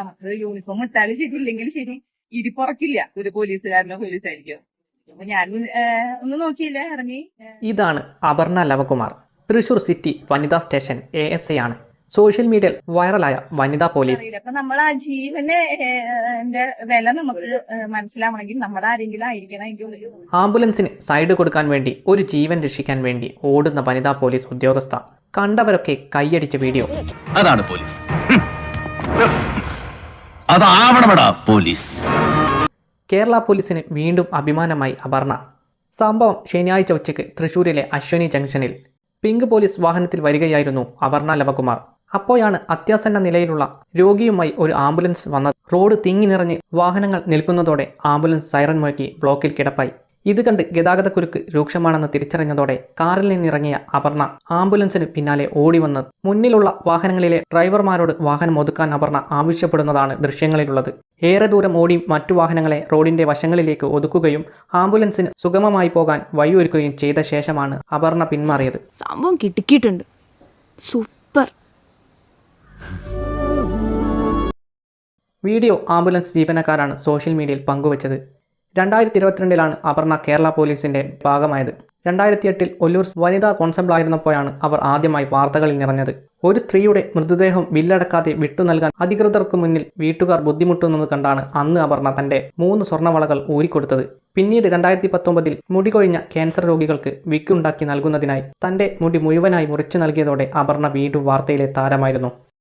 നമുക്ക് യൂണിഫോം ഇട്ടാലും ശരി ഇല്ലെങ്കിൽ ശരി. ഇരിപ്പുറക്കില്ല ഒരു പോലീസുകാരനോ പോലീസായിരിക്കും. അപ്പൊ ഞാൻ ഒന്ന് നോക്കിയില്ല ഇറങ്ങി. ഇതാണ് അപർണ ലവകുമാർ. തൃശൂർ സിറ്റി വനിതാ സ്റ്റേഷൻ എ എസ് എ ആണ്. സോഷ്യൽ മീഡിയയിൽ വൈറലായ വനിതാ പോലീസ്. അപ്പൊ നമ്മൾ ആ ജീവന് എന്റെ വില നമുക്ക് മനസ്സിലാവണമെങ്കിൽ നമ്മുടെ ആരെങ്കിലും ആയിരിക്കണം അതിന്റെ ഉള്ളിൽ ആംബുലൻസിന് സൈഡ് കൊടുക്കാൻ വേണ്ടി ഒരു ജീവൻ രക്ഷിക്കാൻ വേണ്ടി ഓടുന്ന വനിതാ പോലീസ് ഉദ്യോഗസ്ഥ. കണ്ടവരൊക്കെ കൈയടിച്ച വീഡിയോ. അതാണ് പോലീസ്. അതാവണമെടാ പോലീസ്. കേരള പോലീസിന് വീണ്ടും അഭിമാനമായി അപർണ. സംഭവം ശനിയാഴ്ച ഉച്ചയ്ക്ക് തൃശൂരിലെ അശ്വനി ജംഗ്ഷനിൽ. പിങ്ക് പോലീസ് വാഹനത്തിൽ വരികയായിരുന്നു അപർണ ലവകുമാർ. അപ്പോഴാണ് അത്യാസന്ന നിലയിലുള്ള രോഗിയുമായി ഒരു ആംബുലൻസ് വന്നത്. റോഡ് തിങ്ങി നിറഞ്ഞ് വാഹനങ്ങൾ നിൽക്കുന്നതോടെ ആംബുലൻസ് സൈറൻ മുഴക്കി ബ്ലോക്കിൽ കിടപ്പായി. ഇത് കണ്ട് ഗതാഗതക്കുരുക്ക് രൂക്ഷമാണെന്ന് തിരിച്ചറിഞ്ഞതോടെ കാറിൽ നിന്നിറങ്ങിയ അപർണ ആംബുലൻസിന് പിന്നാലെ ഓടി വന്ന് മുന്നിലുള്ള വാഹനങ്ങളിലെ ഡ്രൈവർമാരോട് വാഹനം ഒതുക്കാൻ അപർണ ആവശ്യപ്പെടുന്നതാണ് ദൃശ്യങ്ങളിലുള്ളത്. ഏറെ ദൂരം ഓടി മറ്റു വാഹനങ്ങളെ റോഡിന്റെ വശങ്ങളിലേക്ക് ഒതുക്കുകയും ആംബുലൻസിന് സുഗമമായി പോകാൻ വഴിയൊരുക്കുകയും ചെയ്ത ശേഷമാണ് അപർണ പിന്മാറിയത്. സംഭവം കിട്ടിക്കിട്ടുണ്ട് സൂപ്പർ. വീഡിയോ ആംബുലൻസ് ജീവനക്കാരാണ് സോഷ്യൽ മീഡിയയിൽ പങ്കുവച്ചത്. രണ്ടായിരത്തി ഇരുപത്തിരണ്ടിലാണ് അപർണ കേരള പോലീസിന്റെ ഭാഗമായത്. രണ്ടായിരത്തി എട്ടിൽ ഒല്ലൂർ വനിതാ കോൺസ്റ്റബിൾ ആയിരുന്നപ്പോഴാണ് അവർ ആദ്യമായി വാർത്തകളിൽ നിറഞ്ഞത്. ഒരു സ്ത്രീയുടെ മൃതദേഹം ബില്ലടക്കാതെ വിട്ടു നൽകാൻ അധികൃതർക്ക് മുന്നിൽ വീട്ടുകാർ ബുദ്ധിമുട്ടുന്നത് കണ്ടാണ് അന്ന് അപർണ തന്റെ മൂന്ന് സ്വർണവളകൾ ഊരിക്കൊടുത്തത്. പിന്നീട് രണ്ടായിരത്തി പത്തൊമ്പതിൽ മുടി കൊഴിഞ്ഞ ക്യാൻസർ രോഗികൾക്ക് വിക്കുണ്ടാക്കി നൽകുന്നതിനായി തന്റെ മുടി മുഴുവനായി മുറിച്ചു നൽകിയതോടെ അപർണ വീണ്ടും വാർത്തയിലെ താരമായിരുന്നു.